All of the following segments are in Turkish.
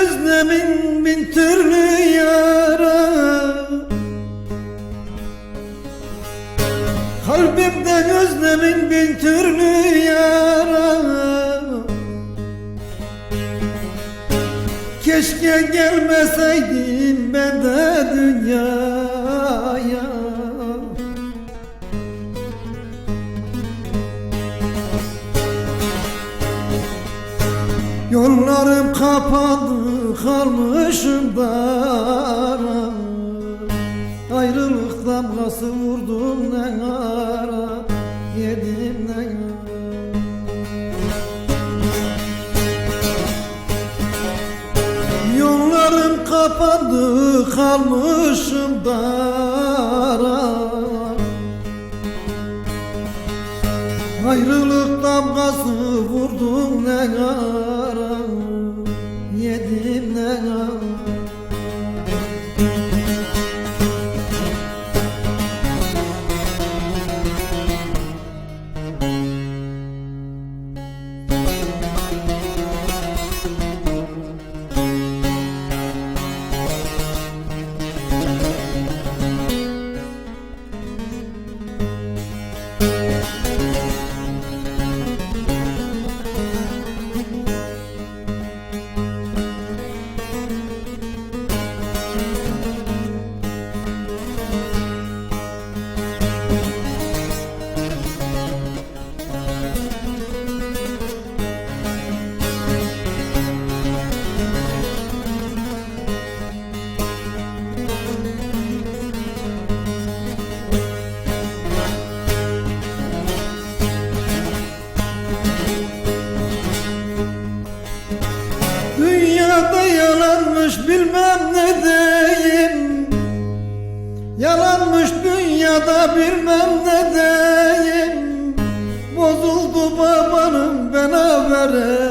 özlemin bin türlü yara. Kalbimde özlemin bin türlü yara. Keşke gelmeseydin ben de dünyaya kapandı kalmışım dara Ayrılık damgası vurdum ne ara Yedim ne ara. Yollarım kapandı kalmışım dara Ayrılık damgası vurdum ne ara yalanmış bilmem ne deyim. Yalanmış dünyada bilmem ne deyim. Bozuldu babanım bana vereyim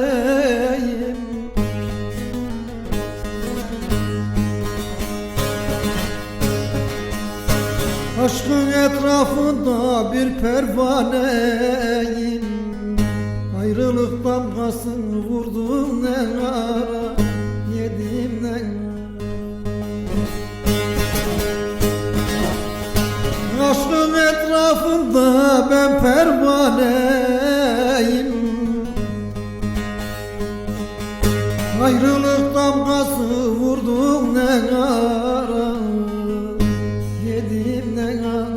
Aşkın etrafında bir pervaneyim. Ayrılık damgasını vurdum ne ara Yedim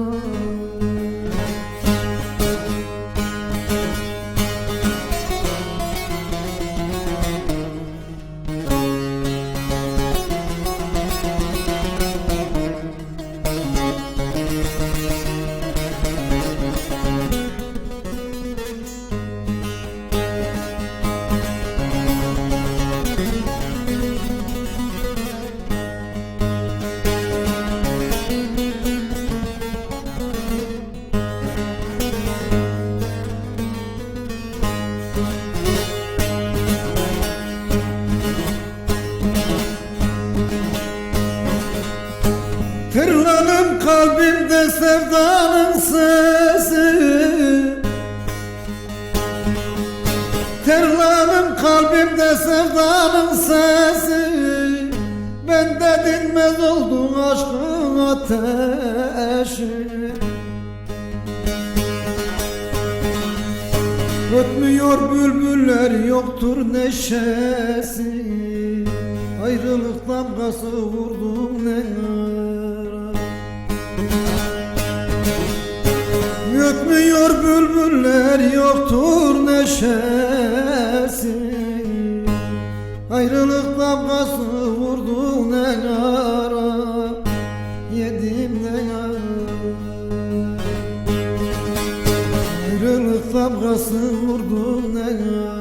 kalbimde sevdanın sesi. Terlanım kalbimde sevdanın sesi. Bende dinmez oldu aşkın ateşi. Ötmüyor bülbüller yoktur neşesi. Ayrılık damgası vurdum ne Ötmüyor bülbüller yoktur neşesi. Ayrılık damgası vurdu ne ara Yedim ne ara Ayrılık damgası vurdu ne ara